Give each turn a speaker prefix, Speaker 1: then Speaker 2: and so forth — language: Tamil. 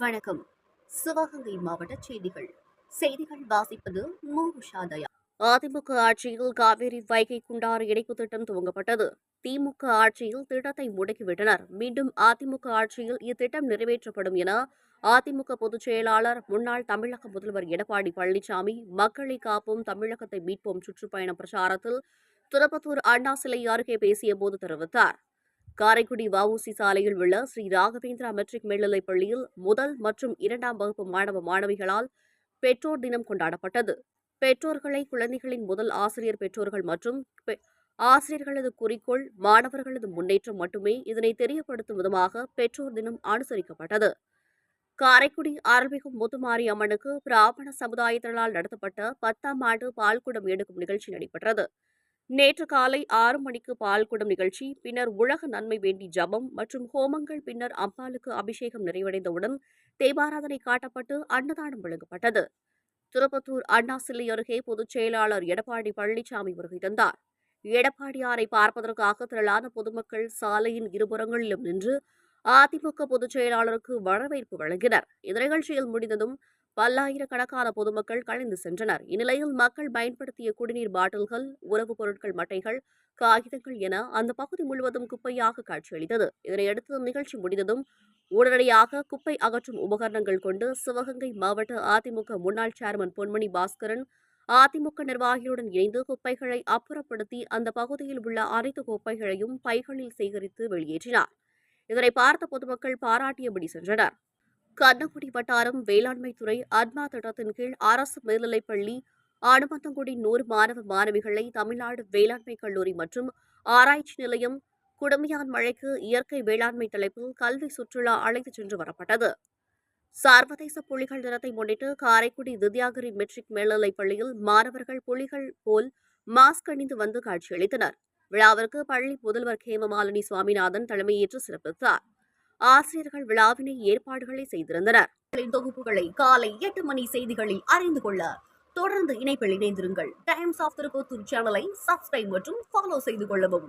Speaker 1: வணக்கம். சிவகங்கை மாவட்ட செய்திகள். செய்திகள் வாசிப்பது தயா அதிமுக ஆட்சியில் காவேரி வைகை குண்டாறு இணைப்பு திட்டம் துவங்கப்பட்டது. திமுக ஆட்சியில் திட்டத்தை முடக்கிவிட்டனர். மீண்டும் அதிமுக ஆட்சியில் இத்திட்டம் நிறைவேற்றப்படும் என அதிமுக பொதுச் செயலாளர் முன்னாள் தமிழக முதல்வர் எடப்பாடி பழனிசாமி மக்களை காப்போம் தமிழகத்தை மீட்போம் சுற்றுப்பயண பிரச்சாரத்தில் திருப்பத்தூர் அண்ணா சிலை அருகே பேசியபோது தெரிவித்தார். காரைக்குடி வஉசி சாலையில் உள்ள ஸ்ரீ ராகவேந்திரா மெட்ரிக் மேல்நிலைப் பள்ளியில் முதல் மற்றும் இரண்டாம் வகுப்பு மாணவ மாணவிகளால் பெற்றோர் தினம் கொண்டாடப்பட்டது. பெற்றோர்களை குழந்தைகளின் முதல் ஆசிரியர் பெற்றோர்கள் மற்றும் பெ- ஆசிரியர்களது குறிக்கோள் மாணவர்களது முன்னேற்றம் மட்டுமே இதனை தெரியப்படுத்தும் விதமாக பெற்றோர் தினம் அனுசரிக்கப்பட்டது. காரைக்குடி அருள்மிகு முத்துமாரி அம்மனுக்கு பிராமண சமுதாயத்தினரால் நடத்தப்பட்ட பத்தாம் ஆண்டு பால்குடம் எடுக்கும் நிகழ்ச்சி நடைபெற்றது. நேற்று காலை ஆறு மணிக்கு பால்குடம் நிகழ்ச்சி பின்னர் உலக நன்மை வேண்டி ஜபம் மற்றும் ஹோமங்கள் பின்னர் அம்பாளுக்கு அபிஷேகம் நிறைவடைந்தவுடன் தேவாராதனை காட்டப்பட்டு அன்னதானம் வழங்கப்பட்டது. திருப்பத்தூர் அண்ணா சிலை அருகே பொதுச் செயலாளர் எடப்பாடி பழனிசாமி வருகை தந்தார். எடப்பாடியாரை பார்ப்பதற்காக திரளான பொதுமக்கள் சாலையின் இருபுறங்களிலும் நின்று அதிமுக பொதுச் செயலாளருக்கு வரவேற்பு வழங்கினர். இந்த நிகழ்ச்சியில் முடிந்ததும் பல்லாயிரக்கணக்கான பொதுமக்கள் கலைந்து சென்றனர். இந்நிலையில் மக்கள் பயன்படுத்திய குடிநீர் பாட்டில்கள் உணவுப் பொருட்கள் மட்டைகள் காகிதங்கள் என அந்த பகுதி முழுவதும் குப்பையாக காட்சியளித்தது. இதனையடுத்து நிகழ்ச்சி முடிந்ததும் உடனடியாக குப்பை அகற்றும் உபகரணங்கள் கொண்டு சிவகங்கை மாவட்ட அதிமுக முன்னாள் சேர்மன் பொன்மணி பாஸ்கரன் அதிமுக நிர்வாகிகளுடன் இணைந்து குப்பைகளை அப்புறப்படுத்தி அந்த பகுதியில் உள்ள அனைத்து குப்பைகளையும் பைகளில் சேகரித்து வெளியேற்றினார். இதனை பார்த்த பொதுமக்கள் பாராட்டியபடி சென்றனர். கண்ணங்குடி வட்டாரம் வேளாண்மைத்துறை அட்மா திட்டத்தின் கீழ் அரசு மேல்நிலைப்பள்ளி ஆனமந்தங்குடி நூறு மாணவ மாணவிகளை தமிழ்நாடு வேளாண்மை கல்லூரி மற்றும் ஆராய்ச்சி நிலையம் குடுமையான் மழைக்கு இயற்கை வேளாண்மை தலைப்பில் கல்வி சுற்றுலா அழைத்துச் சென்று வரப்பட்டது. சர்வதேச புலிகள் தினத்தை முன்னிட்டு காரைக்குடி வித்யாகிரி மெட்ரிக் மேல்நிலைப் பள்ளியில் மாணவர்கள் புலிகள் போல் மாஸ்க் அணிந்து வந்து காட்சியளித்தனர். விழாவிற்கு பள்ளி முதல்வர் கேமமாலினி சுவாமிநாதன் தலைமையேற்று சிறப்பித்தார். ஆசிரியர்கள் விழாவினை ஏற்பாடுகளை செய்திருந்தனர். தொகுப்புகளை காலை எட்டு மணி செய்திகளில் அறிந்து கொள்ள தொடர்ந்து இணைப்பில் இணைந்திருங்கள். டைம்ஸ் ஆஃப் திருப்பத்தூர் சேனலை சப்ஸ்கிரைப் மற்றும் ஃபாலோ செய்து கொள்ளவும்.